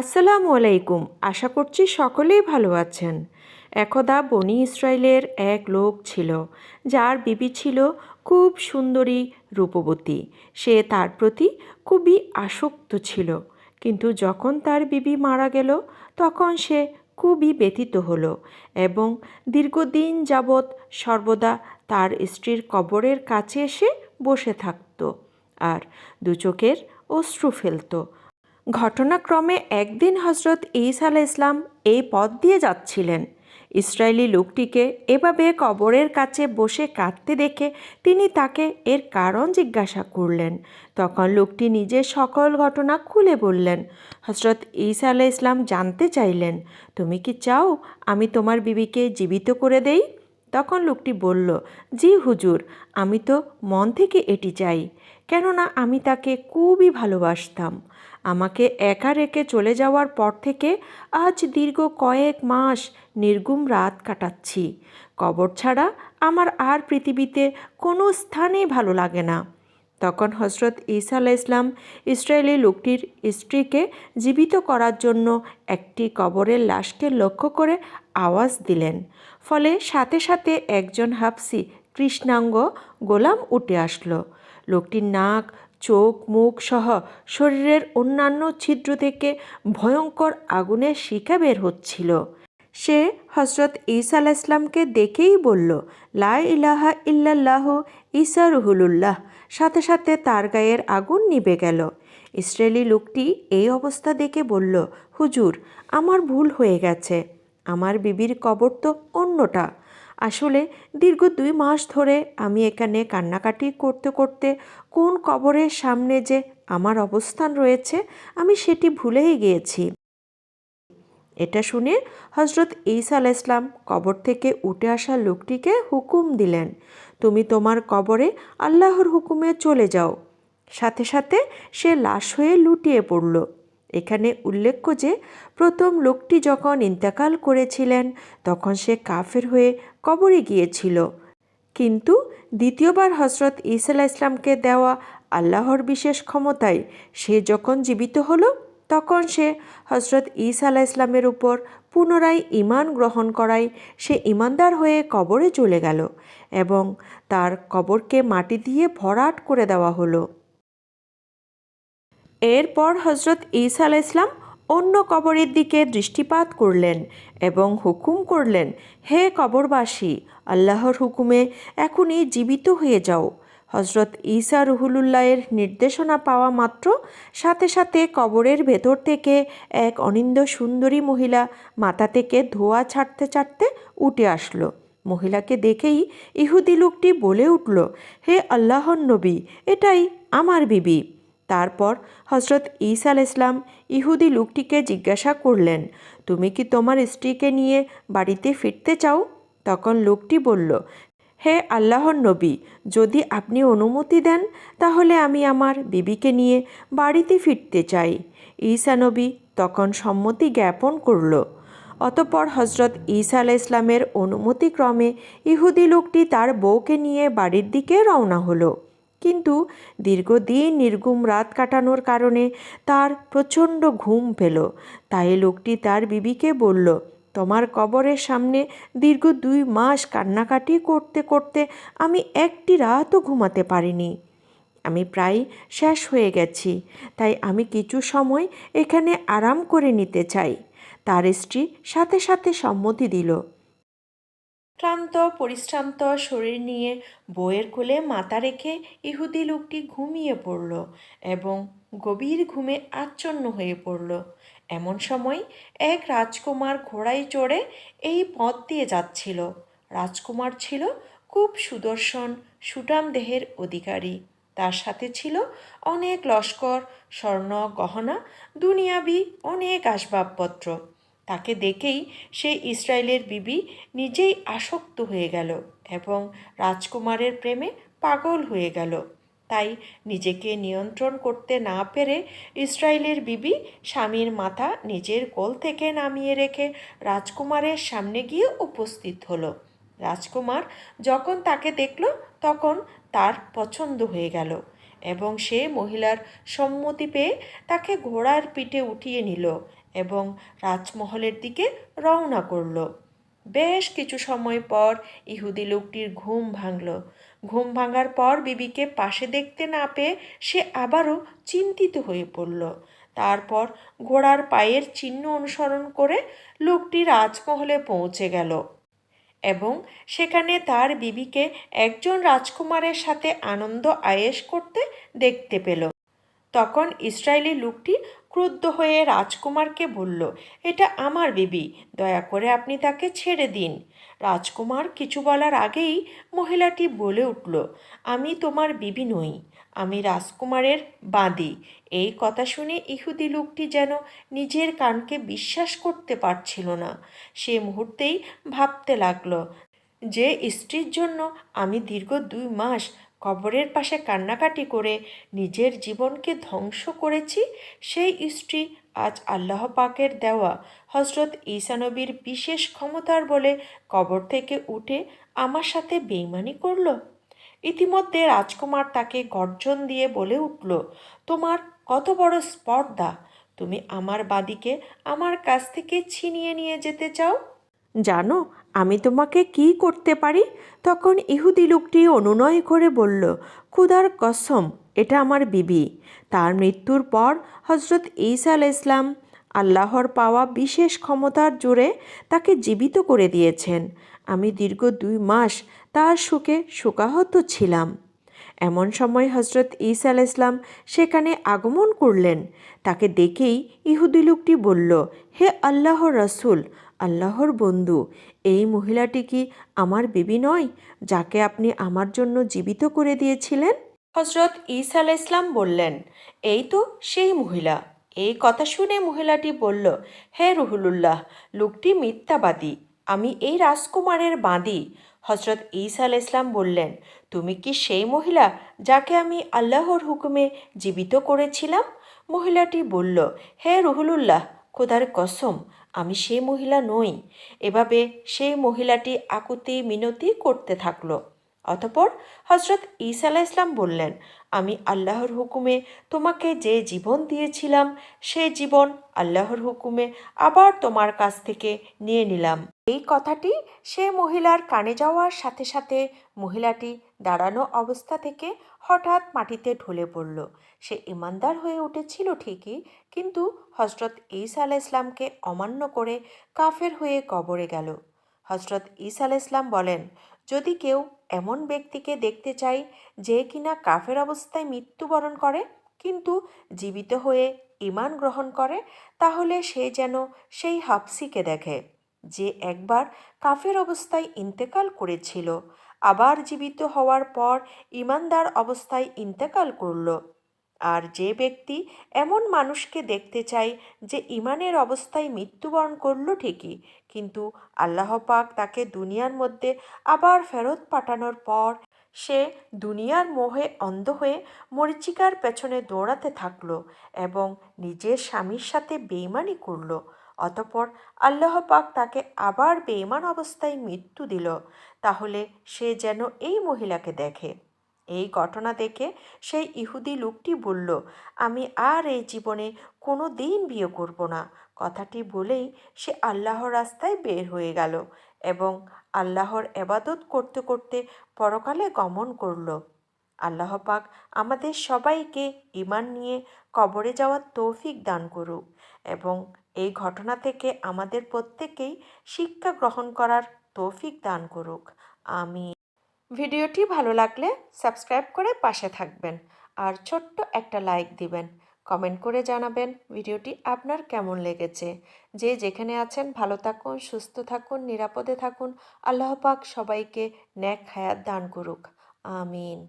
আসসালামু আলাইকুম। আশা করছি সকলেই ভালো আছেন। একদা বনি ইসরায়েলের এক লোক ছিল, যার বিবি ছিল খুব সুন্দরী রূপবতী। সে তার প্রতি খুবই আসক্ত ছিল। কিন্তু যখন তার বিবি মারা গেল, তখন সে খুবই ব্যথিত হলো এবং দীর্ঘদিন যাবৎ সর্বদা তার স্ত্রীর কবরের কাছে এসে বসে থাকত আর দু চোখের অশ্রু ফেলতো। ঘটনাক্রমে একদিন হজরত ঈসা আলাহ ইসলাম এই পথ দিয়ে যাচ্ছিলেন। ইসরায়েলি লোকটিকে এভাবে কবরের কাছে বসে কাঁদতে দেখে তিনি তাকে এর কারণ জিজ্ঞাসা করলেন। তখন লোকটি নিজের সকল ঘটনা খুলে বললেন, হজরত ঈসা আলাহ ইসলাম জানতে চাইলেন, তুমি কি চাও আমি তোমার বিবিকে জীবিত করে দেই? তখন লোকটি বলল, জি হুজুর, আমি তো মন থেকে এটি চাই, কেননা আমি তাকে খুবই ভালোবাসতাম। আমাকে একা রেখে চলে যাওয়ার পর থেকে আজ দীর্ঘ কয়েক মাস নির্গুম রাত কাটাচ্ছি। কবর ছাড়া আমার আর পৃথিবীতে কোনো স্থানেই ভালো লাগে না। তখন হজরত ঈসা আলাহ ইসলাম ইসরায়েলি লোকটির স্ত্রীকে জীবিত করার জন্য একটি কবরের লাশকে লক্ষ্য করে আওয়াজ দিলেন। ফলে সাথে সাথে একজন হাফসি কৃষ্ণাঙ্গ গোলাম উঠে আসলো। লোকটির নাক চোখ, মুখ সহ শরীরের অন্যান্য ছিদ্র থেকে ভয়ঙ্কর আগুনের শিখা বের হচ্ছিল। সে হজরত ঈসা আলাহ ইসলামকে দেখেই বলল, লা ইলাহা ইল্লাল্লাহ, ঈসা রুহুলুল্লাহ। সাথে সাথে তার গায়ের আগুন নিভে গেল। ইসরায়েলি লোকটি এই অবস্থা দেখে বলল, হুজুর, আমার ভুল হয়ে গেছে। আমার বিবির কবর তো অন্যটা। আসলে দীর্ঘ দুই মাস ধরে আমি এখানে কান্নাকাটি করতে করতে কোন কবরের সামনে যে আমার অবস্থান রয়েছে, আমি সেটি ভুলেই গিয়েছি। এটা শুনে হজরত ঈসা আল ইসলাম কবর থেকে উঠে আসা লোকটিকে হুকুম দিলেন, তুমি তোমার কবরে আল্লাহর হুকুমে চলে যাও। সাথে সাথে সে লাশ হয়ে লুটিয়ে পড়ল। এখানে উল্লেখ্য যে, প্রথম লোকটি যখন ইন্তেকাল করেছিলেন, তখন সে কাফের হয়ে কবরে গিয়েছিল। কিন্তু দ্বিতীয়বার হজরত ইসা ইসলামকে দেওয়া আল্লাহর বিশেষ ক্ষমতায় সে যখন জীবিত হলো, তখন সে হজরত ঈসা আলাহ ইসলামের উপর পুনরায় ইমান গ্রহণ করায় সে ইমানদার হয়ে কবরে চলে গেল এবং তার কবরকে মাটি দিয়ে ভরাট করে দেওয়া হলো। এরপর হজরত ঈসা আলাহ ইসলাম অন্য কবরের দিকে দৃষ্টিপাত করলেন এবং হুকুম করলেন, হে কবরবাসী, আল্লাহর হুকুমে এখনই জীবিত হয়ে যাও। হজরত ঈসা রুহুলুল্লাহের নির্দেশনা পাওয়া মাত্র সাথে সাথে কবরের ভেতর থেকে এক অনিন্দ সুন্দরী মহিলা মাথা থেকে ধোয়া ছাড়তে ছাড়তে উঠে আসলো। মহিলাকে দেখেই ইহুদি লোকটি বলে উঠল, হে আল্লাহর নবী, এটাই আমার বিবি। তারপর হজরত ঈসা আল ইসলাম ইহুদি লোকটিকে জিজ্ঞাসা করলেন, তুমি কি তোমার স্ত্রীকে নিয়ে বাড়িতে ফিরতে চাও? তখন লোকটি বলল, হে আল্লাহর নবী, যদি আপনি অনুমতি দেন, তাহলে আমি আমার বিবিকে নিয়ে বাড়িতে ফিরতে চাই। ঈসা নবী তখন সম্মতি জ্ঞাপন করল। অতপর হজরত ঈসা আলাহ ইসলামের অনুমতিক্রমে ইহুদি লোকটি তার বউকে নিয়ে বাড়ির দিকে রওনা হলো। কিন্তু দীর্ঘদিন নির্গুম রাত কাটানোর কারণে তার প্রচণ্ড ঘুম পেল। তাই লোকটি তার বিবিকে বলল, তোমার কবরের সামনে দীর্ঘ দুই মাস কান্নাকাটি করতে করতে আমি একটি রাতও ঘুমাতে পারিনি। আমি প্রায় শেষ হয়ে গেছি, তাই আমি কিছু সময় এখানে আরাম করে নিতে চাই। তার স্ত্রী সাথে সাথে সম্মতি দিল। ক্লান্ত, পরিশ্রান্ত শরীর নিয়ে বইয়ের কোলে মাথা রেখে ইহুদি লোকটি ঘুমিয়ে পড়ল এবং গভীর ঘুমে আচ্ছন্ন হয়ে পড়ল। এমন সময় এক রাজকুমার ঘোড়ায় চড়ে এই পথ দিয়ে যাচ্ছিল। রাজকুমার ছিল খুব সুদর্শন সুটাম দেহের অধিকারী। তার সাথে ছিল অনেক লস্কর, স্বর্ণ, গহনা, দুনিয়াবি অনেক আসবাবপত্র। তাকে দেখেই সে ইসরায়েলের বিবি নিজেই আসক্ত হয়ে গেল এবং রাজকুমারের প্রেমে পাগল হয়ে গেল। তাই নিজেকে নিয়ন্ত্রণ করতে না পেরে ইসরায়েলের বিবি স্বামীর মাথা নিজের কোল থেকে নামিয়ে রেখে রাজকুমারের সামনে গিয়ে উপস্থিত হলো। রাজকুমার যখন তাকে দেখল, তখন তার পছন্দ হয়ে গেল। এবং সে মহিলার সম্মতি পেয়ে তাকে ঘোড়ার পিঠে উঠিয়ে নিল এবং রাজমহলের দিকে রওনা করল। বেশ কিছু সময় পর ইহুদি লোকটির ঘুম ভাঙল। ঘুম ভাঙার পর বিবিকে পাশে দেখতে না পেয়ে সে আবারও চিন্তিত হয়ে পড়ল। তারপর ঘোড়ার পায়ের চিহ্ন অনুসরণ করে লোকটি রাজমহলে পৌঁছে গেল। এবং সেখানে তার বিবিকে একজন রাজকুমারের সাথে আনন্দ আয়েস করতে দেখতে পেল। তখন ইসরায়েলি লোকটি ক্রুদ্ধ হয়ে রাজকুমারকে বলল, এটা আমার বিবি, দয়া করে আপনি তাকে ছেড়ে দিন। রাজকুমার কিছু বলার আগেই মহিলাটি বলে উঠল, আমি তোমার বিবি নই, আমি রাজকুমারের বাঁদি। এই কথা শুনে ইহুদি লোকটি যেন নিজের কানকে বিশ্বাস করতে পারছিল না। সে মুহূর্তেই ভাবতে লাগল যে স্ত্রীর জন্য আমি দীর্ঘ দুই মাস কবরের পাশে কান্নাকাটি করে নিজের জীবনকে ধ্বংস করেছি, সেই স্ত্রী আজ আল্লাহ পাকের দেওয়া হজরত ঈসানবীর বিশেষ ক্ষমতার বলে কবর থেকে উঠে আমার সাথে বেইমানি করল। ইতিমধ্যে রাজকুমার তাকে গর্জন দিয়ে বলে উঠল, তোমার কত বড় স্পর্ধা! তুমি আমার বাদিকে আমার কাছ থেকে ছিনিয়ে নিয়ে যেতে চাও? জানো, আমি তোমাকে কি করতে পারি? তখন ইহুদি লোকটি অনুনয় করে বলল, খুদার কসম এটা আমার বিবি। তার মৃত্যুর পর হজরত ঈসা আল ইসলাম আল্লাহর পাওয়া বিশেষ ক্ষমতার জোরে তাকে জীবিত করে দিয়েছেন। আমি দীর্ঘ দুই মাস তার সুখে শোকাহত ছিলাম। এমন সময় হজরত ঈসা আল ইসলাম সেখানে আগমন করলেন। তাকে দেখেই ইহুদি লোকটি বলল, হে আল্লাহর রসুল, আল্লাহর বন্ধু, এই মহিলাটি কি আমার বিবি নয়, যাকে আপনি আমার জন্য জীবিত করে দিয়েছিলেন? হজরত ঈসা আল ইসলাম বললেন, এই তো সেই মহিলা। এই কথা শুনে মহিলাটি বলল, হে রুহুলুল্লাহ, লোকটি মিথ্যাবাদী, আমি এই রাজকুমারের বাঁদি। হজরত ঈসা আল ইসলাম বললেন, তুমি কি সেই মহিলা যাকে আমি আল্লাহর হুকুমে জীবিত করেছিলাম? মহিলাটি বলল, হে রুহুলুল্লাহ, খোদার কসম, আমি সেই মহিলা নই। এভাবে সেই মহিলাটি আকুতি মিনতি করতে থাকল। অতপর হজরত ঈসা আলাহ ইসলাম বললেন, আমি আল্লাহর হুকুমে তোমাকে যে জীবন দিয়েছিলাম সেই জীবন আল্লাহর হুকুমে আবার তোমার কাছ থেকে নিয়ে নিলাম। এই কথাটি সে মহিলার কানে যাওয়ার সাথে সাথে মহিলাটি দাঁড়ানো অবস্থা থেকে হঠাৎ মাটিতে ঢলে পড়ল। সে ইমানদার হয়ে উঠেছিল ঠিকই, কিন্তু হজরত ঈসা আলাহ ইসলামকে অমান্য করে কাফের হয়ে কবরে গেল। হজরত ঈসা আলাহ ইসলাম বলেন, যদি কেউ এমন ব্যক্তিকে দেখতে চাই যে কিনা কাফের অবস্থায় মৃত্যুবরণ করে, কিন্তু জীবিত হয়ে ইমান গ্রহণ করে, তাহলে সে যেন সেই হাফসিকে দেখে যে একবার কাফের অবস্থায় ইন্তেকাল করেছিল, আবার জীবিত হওয়ার পর ইমানদার অবস্থায় ইন্তেকাল করল। আর যে ব্যক্তি এমন মানুষকে দেখতে চায় যে ইমানের অবস্থায় মৃত্যুবরণ করল ঠিকই, কিন্তু আল্লাহ পাক তাকে দুনিয়ার মধ্যে আবার ফেরত পাঠানোর পর সে দুনিয়ার মোহে অন্ধ হয়ে মরিচিকার পেছনে দৌড়াতে থাকল এবং নিজের স্বামীর সাথে বেইমানি করল। অতপর আল্লাহ পাক তাকে আবার বেইমান অবস্থায় মৃত্যু দিল। তাহলে সে যেন এই মহিলাকে দেখে। এই ঘটনা দেখে সেই ইহুদি লোকটি বলল, আমি আর এই জীবনে কোনো দিন বিয়ে করব না। কথাটি বলেই সে আল্লাহর রাস্তায় বের হয়ে গেল এবং আল্লাহর এবাদত করতে করতে পরকালে গমন করল। আল্লাহ পাক আমাদের সবাইকে ইমান নিয়ে কবরে যাওয়ার তৌফিক দান করুক এবং এই ঘটনা থেকে আমাদের প্রত্যেকেই শিক্ষা গ্রহণ করার তৌফিক দান করুক। আমি ভিডিওটি ভালো লাগলে সাবস্ক্রাইব করে পাশে থাকবেন আর ছোট্ট একটা লাইক দিবেন। কমেন্ট করে জানাবেন ভিডিওটি আপনার কেমন লেগেছে। যে যেখানে আছেন ভালো থাকুন, সুস্থ থাকুন, নিরাপদে থাকুন। আল্লাহ পাক সবাইকে ন্যাক হায়াত দান করুক। আমিন।